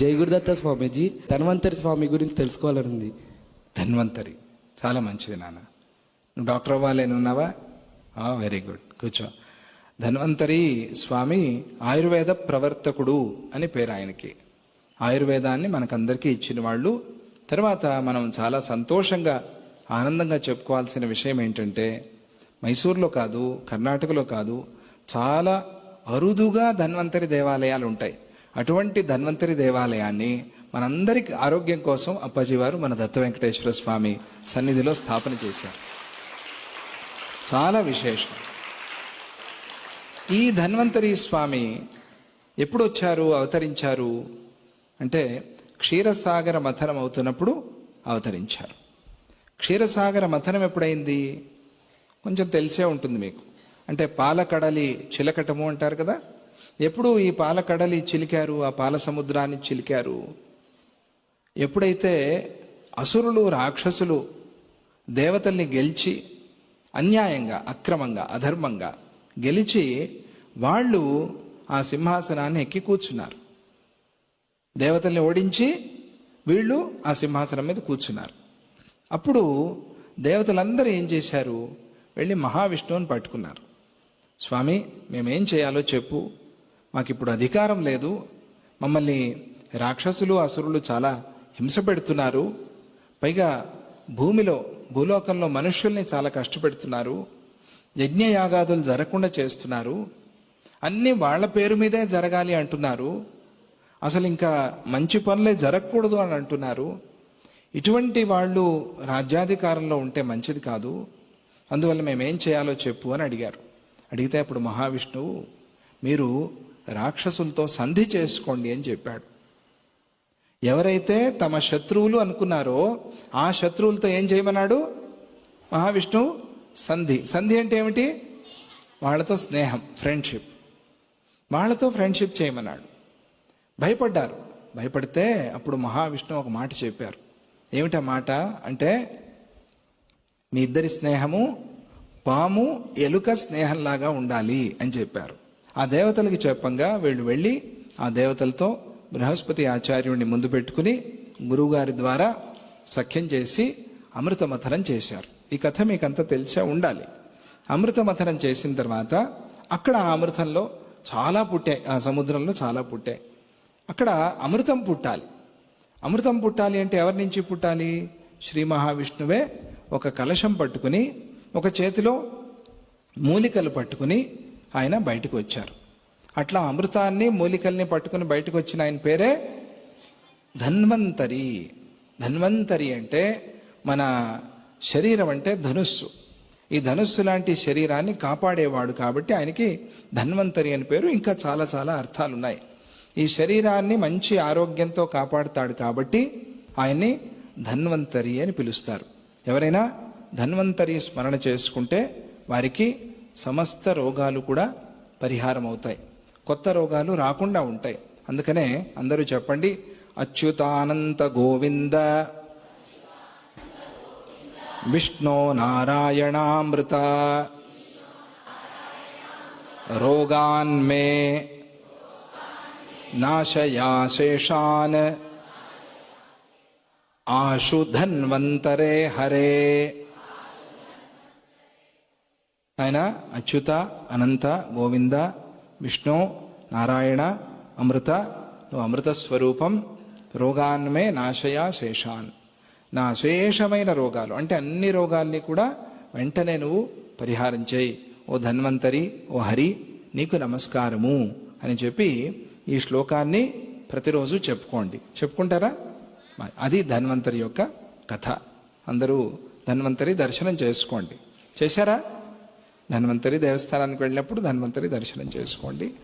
జై గురుదత్త స్వామీజీ ధన్వంతరి స్వామి గురించి తెలుసుకోవాలనుంది ధన్వంతరి. చాలా మంచిది నాన్న. నువ్వు డాక్టర్ అవ్వాలని ఉన్నావా? Very good. కూర్చో. ధన్వంతరి స్వామి ఆయుర్వేద ప్రవర్తకుడు అని పేరు ఆయనకి. ఆయుర్వేదాన్ని మనకందరికీ ఇచ్చిన వాళ్ళు. తర్వాత మనం చాలా సంతోషంగా ఆనందంగా చెప్పుకోవాల్సిన విషయం ఏంటంటే మైసూర్లో కాదు కర్ణాటకలో కాదు చాలా అరుదుగా ధన్వంతరి దేవాలయాలు ఉంటాయి. అటువంటి ధన్వంతరి దేవాలయాన్ని మనందరికి ఆరోగ్యం కోసం అప్పాజీవారు మన దత్త వెంకటేశ్వర స్వామి సన్నిధిలో స్థాపన చేశారు. చాలా విశేషం. ఈ ధన్వంతరి స్వామి ఎప్పుడు వచ్చారు అవతరించారు అంటే క్షీరసాగర మథనం అవుతున్నప్పుడు అవతరించారు. క్షీరసాగర మథనం ఎప్పుడైంది? కొంచెం తెలిసే ఉంటుంది మీకు. అంటే పాలకడలి చిలకటము అంటారు కదా? ఎప్పుడు ఈ పాలకడలి చిలికారు ఆ పాల సముద్రాన్ని చిలికారు. ఎప్పుడైతే అసురులు రాక్షసులు దేవతల్ని గెలిచి అన్యాయంగా అక్రమంగా అధర్మంగా గెలిచి వాళ్ళు ఆ సింహాసనాన్ని ఎక్కి కూర్చున్నారు. దేవతల్ని ఓడించి వీళ్ళు ఆ సింహాసనం మీద కూర్చున్నారు. అప్పుడు దేవతలందరూ ఏం చేశారు? వెళ్ళి మహావిష్ణువుని పట్టుకున్నారు. స్వామి మేమేం చేయాలో చెప్పు. మాకు ఇప్పుడు అధికారం లేదు. మమ్మల్ని రాక్షసులు అసురులు చాలా హింస పెడుతున్నారు. పైగా భూమిలో భూలోకంలో మనుషుల్ని చాలా కష్టపెడుతున్నారు. యజ్ఞయాగాదులు జరగకుండా చేస్తున్నారు. అన్నీ వాళ్ళ పేరు మీదే జరగాలి అంటున్నారు. అసలు ఇంకా మంచి పనులే జరగకూడదు అని అంటున్నారు. ఇటువంటి వాళ్ళు రాజ్యాధికారంలో ఉంటే మంచిది కాదు. అందువల్ల మేమేం చేయాలో చెప్పు అని అడిగారు. అడిగితే అప్పుడు మహావిష్ణువు మీరు రాక్షసులతో సంధి చేసుకోండి అని చెప్పాడు. ఎవరైతే తమ శత్రువులు అనుకున్నారో ఆ శత్రువులతో ఏం చేయమన్నాడు? మహావిష్ణువు సంధి. సంధి అంటే ఏమిటి? వాళ్ళతో స్నేహం ఫ్రెండ్షిప్. వాళ్ళతో ఫ్రెండ్షిప్ చేయమన్నాడు. భయపడ్డారు. భయపడితే అప్పుడు మహావిష్ణువు ఒక మాట చెప్పారు. ఏమిటా మాట? అంటే మీ ఇద్దరి స్నేహము పాము ఎలుక స్నేహంలాగా ఉండాలి అని చెప్పారు. ఆ దేవతలకి చెప్పంగా వీళ్ళు వెళ్ళి ఆ దేవతలతో బృహస్పతి ఆచార్యుడిని ముందు పెట్టుకుని గురువుగారి ద్వారా సఖ్యం చేసి అమృత మథనం చేశారు. ఈ కథ మీకంతా తెలిసే ఉండాలి. అమృత మథనం చేసిన తర్వాత అక్కడ ఆ అమృతంలో చాలా పుట్టాయి. ఆ సముద్రంలో చాలా పుట్టాయి. అక్కడ అమృతం పుట్టాలి. అమృతం పుట్టాలి అంటే ఎవరి నుంచి పుట్టాలి? శ్రీ మహావిష్ణువే ఒక కలశం పట్టుకుని ఒక చేతిలో మూలికలు పట్టుకుని ఆయన బయటకు వచ్చారు. అట్లా అమృతాన్ని మూలికల్ని పట్టుకుని బయటకు వచ్చిన ఆయన పేరే ధన్వంతరి. ధన్వంతరి అంటే మన శరీరం అంటే ధనుస్సు. ఈ ధనుస్సు లాంటి శరీరాన్ని కాపాడేవాడు కాబట్టి ఆయనకి ధన్వంతరి అని పేరు ఇంకా చాలా చాలా అర్థాలు ఉన్నాయి ఈ శరీరాన్ని మంచి ఆరోగ్యంతో కాపాడుతాడు కాబట్టి ఆయన్ని ధన్వంతరి అని పిలుస్తారు. ఎవరైనా ధన్వంతరి స్మరణ చేసుకుంటే వారికి సమస్త రోగాలు కూడా పరిహారం అవుతాయి కొత్త రోగాలు రాకుండా ఉంటాయి. అందుకనే అందరూ చెప్పండి అచ్యుతానంత గోవింద విష్ణో నారాయణామృత రోగాన్ మే నాశయాశేషాన్ ఆశుధన్వంతరే హరే. ఆయన అచ్యుత అనంత గోవింద విష్ణు నారాయణ అమృత నువ్వు అమృత స్వరూపం రోగాన్మే నాశయా శేషాన్. నా శేషమైన రోగాలు అంటే అన్ని రోగాల్ని కూడా వెంటనే నువ్వు పరిహారం చేయి. ఓ ధన్వంతరి ఓ హరి నీకు నమస్కారము అని చెప్పి ఈ శ్లోకాన్ని ప్రతిరోజు చెప్పుకోండి. చెప్పుకుంటారా? అది ధన్వంతరి యొక్క కథ. అందరూ ధన్వంతరి దర్శనం చేసుకోండి. చేశారా? ధన్వంతరి దేవస్థానానికి వెళ్ళినప్పుడు ధన్వంతరి దర్శనం చేసుకోండి.